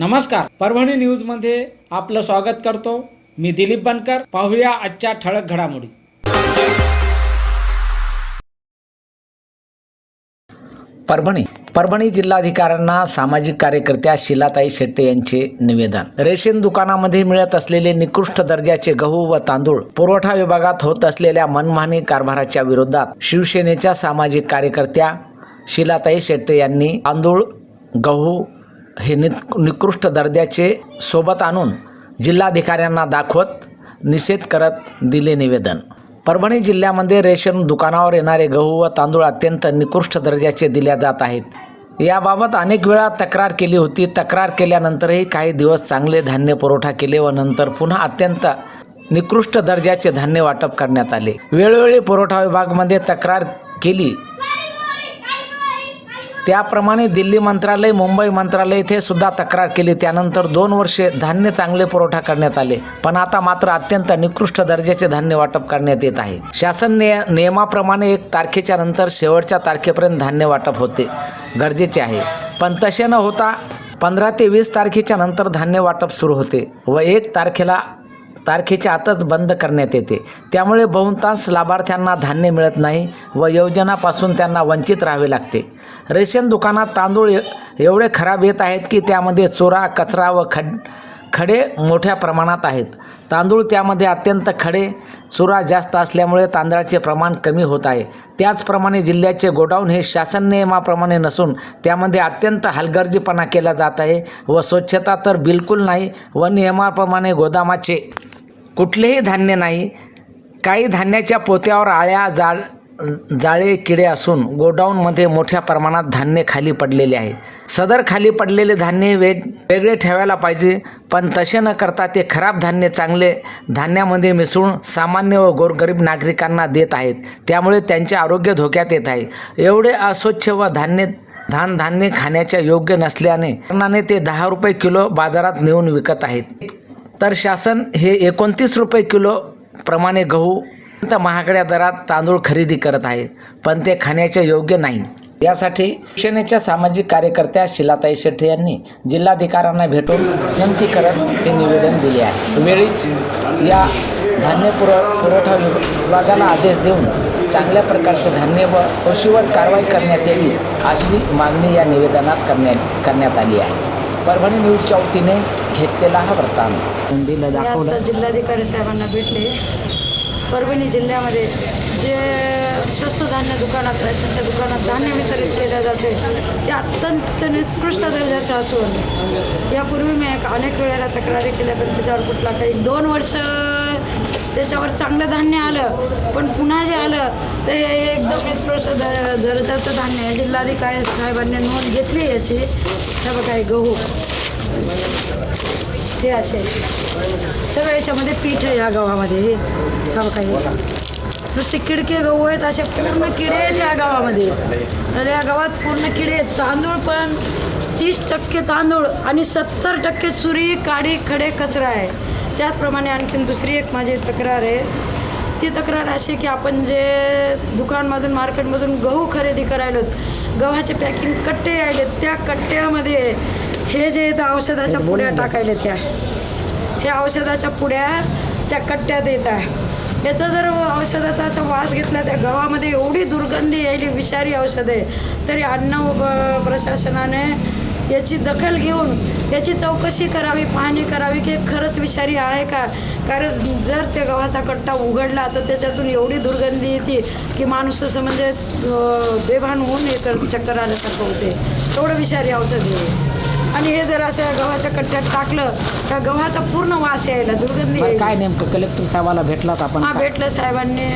नमस्कार. परभणी न्यूजमध्ये आपलं स्वागत करतो. मी दिलीप बनकर. पाहूया आजच्या ठळक घडामोडी. परभणी. परभणी जिल्हाधिकाऱ्यांना सामाजिक कार्यकर्त्या शिलाताई शेट्टे यांचे निवेदन. रेशन दुकानामध्ये मिळत असलेले निकृष्ट दर्जाचे गहू व तांदूळ पुरवठा विभागात होत असलेल्या मनमानी कारभाराच्या विरोधात शिवसेनेच्या सामाजिक कार्यकर्त्या शिलाताई शेट्टे यांनी तांदूळ गहू हे निक निकृष्ट दर्जाचे सोबत आणून जिल्हाधिकाऱ्यांना दाखवत निषेध करत दिले निवेदन. परभणी जिल्ह्यामध्ये रेशन दुकानावर येणारे गहू व तांदूळ अत्यंत निकृष्ट दर्जाचे दिल्या जात आहेत. याबाबत अनेक वेळा तक्रार केली होती. तक्रार केल्यानंतरही काही दिवस चांगले धान्य पुरवठा केले व नंतर पुन्हा अत्यंत निकृष्ट दर्जाचे धान्य वाटप करण्यात आले. वेळोवेळी पुरवठा विभागमध्ये तक्रार केली. त्याप्रमाणे दिल्ली मंत्रालय मुंबई मंत्रालय येथे सुद्धा तक्रार केली. त्यानंतर दोन वर्षे धान्य चांगले पुरवठा करण्यात आले. पण आता मात्र अत्यंत निकृष्ट दर्जाचे धान्य वाटप करण्यात येत आहे. शासन नियमाप्रमाणे एक तारखेच्या नंतर शेवटच्या तारखेपर्यंत धान्य वाटप होते. गरजेचे आहे. पण तसे न होता पंधरा ते वीस तारखेच्या नंतर धान्य वाटप सुरू होते व एक तारखेला तारखेच्या आतच बंद करण्यात येते. त्यामुळे बहुतांश लाभार्थ्यांना धान्य मिळत नाही व योजनापासून त्यांना वंचित राहावे लागते. रेशन दुकानात तांदूळ एवढे खराब येत आहेत की त्यामध्ये चोरा कचरा व खड खडे मोठ्या प्रमाणात आहेत. तांदूळ त्यामध्ये अत्यंत खडे चुरा जास्त असल्यामुळे तांदळाचे प्रमाण कमी होत आहे. त्याचप्रमाणे जिल्ह्याचे गोडाऊन हे शासन नियमाप्रमाणे नसून त्यामध्ये अत्यंत हलगर्जीपणा केला जात आहे व स्वच्छता तर बिलकुल नाही व नियमाप्रमाणे गोदामाचे कुठलेही धान्य नाही. काही धान्याच्या पोत्यावर आळ्या जाळ जाळे किडे असून गोडाऊनमध्ये मोठ्या प्रमाणात धान्य खाली पडलेले आहे. सदर खाली पडलेले धान्य वेग वेगळे ठेवायला पाहिजे पण तसे न करता ते खराब धान्य चांगले धान्यामध्ये मिसळून सामान्य व गोरगरीब नागरिकांना देत आहेत. त्यामुळे त्यांचे आरोग्य धोक्यात येत आहे. एवढे अस्वच्छ व धान्य धान धान्य खाण्याच्या योग्य नसल्याने कारणाने ते दहा रुपये किलो बाजारात नेऊन विकत आहेत. तर शासन हे एकोणतीस रुपये किलो प्रमाणे गहू अत्यंत महागड्या दरात तांदूळ खरेदी करत आहे पण ते खाण्याचे योग्य नाही. यासाठी शिवसेनेच्या सामाजिक कार्यकर्त्या शिलाताई शेट्टी यांनी जिल्हाधिकाऱ्यांना भेटून विनंती करत हे निवेदन दिले आहे. वेळीच या धान्य पुरव पुरवठा विभागाला आदेश देऊन चांगल्या प्रकारचे धान्य व कृषीवर कारवाई करण्यात यावी अशी मागणी या निवेदनात करण्यात करण्यात आली आहे. परभणी न्यूजच्या वतीने घेतलेला हा वृत्तांत. दिलं मी जिल्हाधिकारी साहेबांना भेटले. परभणी जिल्ह्यामध्ये जे स्वस्त धान्य दुकानात राशनच्या दुकानात धान्य वितरित केले जाते ते अत्यंत निकृष्ट दर्जाचं असून यापूर्वी मी एक अनेक वेळेला तक्रारी केल्या पण त्याच्यावर कुठला काही दोन वर्ष त्याच्यावर चांगलं धान्य आलं पण पुन्हा जे आलं ते एकदम निकृष्ट द दर्जाचं धान्य आहे. जिल्हाधिकारी साहेबांनी नोंद घेतली याची. हे बघा गहू. हे असे. सगळं याच्यामध्ये पीठ आहे या गावामध्ये. हे हा काही नुसते किडके गहू आहेत असे पूर्ण किडे आहेत या गावामध्ये. तर या गावात पूर्ण किडे आहेत. तांदूळ पण तीस टक्के तांदूळ आणि सत्तर टक्के चुरी काडी खडे कचरा आहे. त्याचप्रमाणे आणखीन दुसरी एक माझी तक्रार आहे. ती तक्रार अशी की आपण जे दुकानमधून मार्केटमधून गहू खरेदी करायलो गव्हाचे पॅकिंग कट्टे यायलेत त्या कट्ट्यामध्ये हे जे इथं औषधाच्या पुड्या टाकायला त्या हे औषधाच्या पुड्या त्या कट्ट्यात येत आहे. याचा जर औषधाचा असा वास घेतला त्या गव्हामध्ये एवढी दुर्गंधी यायली विषारी औषध आहे तरी अन्न प्रशासनाने याची दखल घेऊन याची चौकशी करावी पाहणी करावी की खरंच विषारी आहे का? कारण जर त्या गव्हाचा कट्टा उघडला तर त्याच्यातून एवढी दुर्गंधी येते की माणूस असं म्हणजे बेभान होऊन हे कर चक्कर आल्यासारखं होते एवढं विषारी औषध आहे. आणि हे जर असं गव्हाच्या कट्ट्यात टाकलं तर गव्हाचा पूर्ण वास यायला दुर्गंधी यायला. काय नेमकं? कलेक्टर साहेबाला भेटलात आपण हा भेटलं साहेबांनी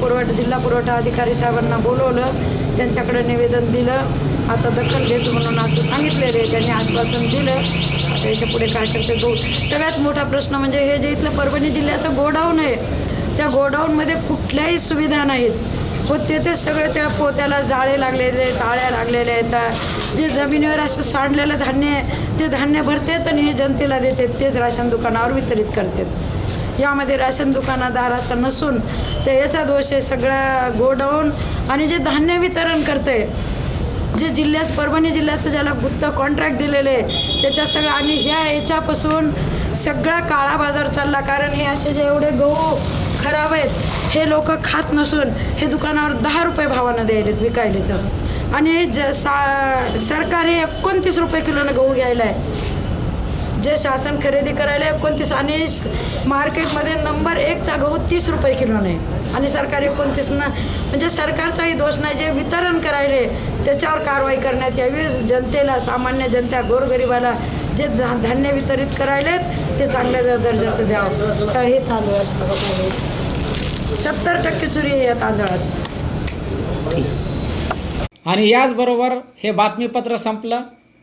पुरवठा जिल्हा पुरवठा अधिकारी साहेबांना बोलवलं त्यांच्याकडे निवेदन दिलं. आता दखल घेतो म्हणून असं सांगितलेलं आहे त्यांनी आश्वासन दिलं. आता याच्यापुढे काय करते गो सगळ्यात मोठा प्रश्न म्हणजे हे जे इथलं परभणी जिल्ह्याचं गोडाऊन आहे त्या गोडाऊनमध्ये कुठल्याही सुविधा नाहीत. व तेथे सगळे त्या पोत्याला जाळे लागलेले ताळ्या लागलेल्या आहेत. जे जमिनीवर असं सांडलेलं धान्य आहे ते धान्य भरतात आणि हे जनतेला देतात. तेच राशन दुकानावर वितरित करतात. यामध्ये राशन दुकानादाराचा नसून ते याचा दोष आहे सगळा गोडाऊन आणि जे धान्य वितरण करते जे जिल्ह्यात परभणी जिल्ह्याचं ज्याला गुप्त कॉन्ट्रॅक्ट दिलेले आहे त्याच्यात सगळं आणि ह्या याच्यापासून सगळा काळा बाजार चालला. कारण हे असे जे एवढे गहू खराब आहेत हे लोक खात नसून हे दुकानावर दहा रुपये भावानं द्यायलेत विकायले तर आणि ज सा सरकार हे एकोणतीस रुपये किलोनं गहू घ्यायला आहे जे शासन खरेदी करायला एकोणतीस आणि मार्केटमध्ये नंबर एकचा गहू तीस रुपये किलो नाही आणि सरकार एकोणतीसनं म्हणजे सरकारचाही दोष नाही जे वितरण करायले त्याच्यावर कारवाई करण्यात यावी. जनतेला सामान्य जनता गोरगरिबाला जे धा धान्य वितरित करायलेत ते चांगल्या दर्जाचं द्यावं. हे तांदूळ सत्तर टक्के चुरी आहे या तांदळात. आणि याचबरोबर हे बातमीपत्र संपलं.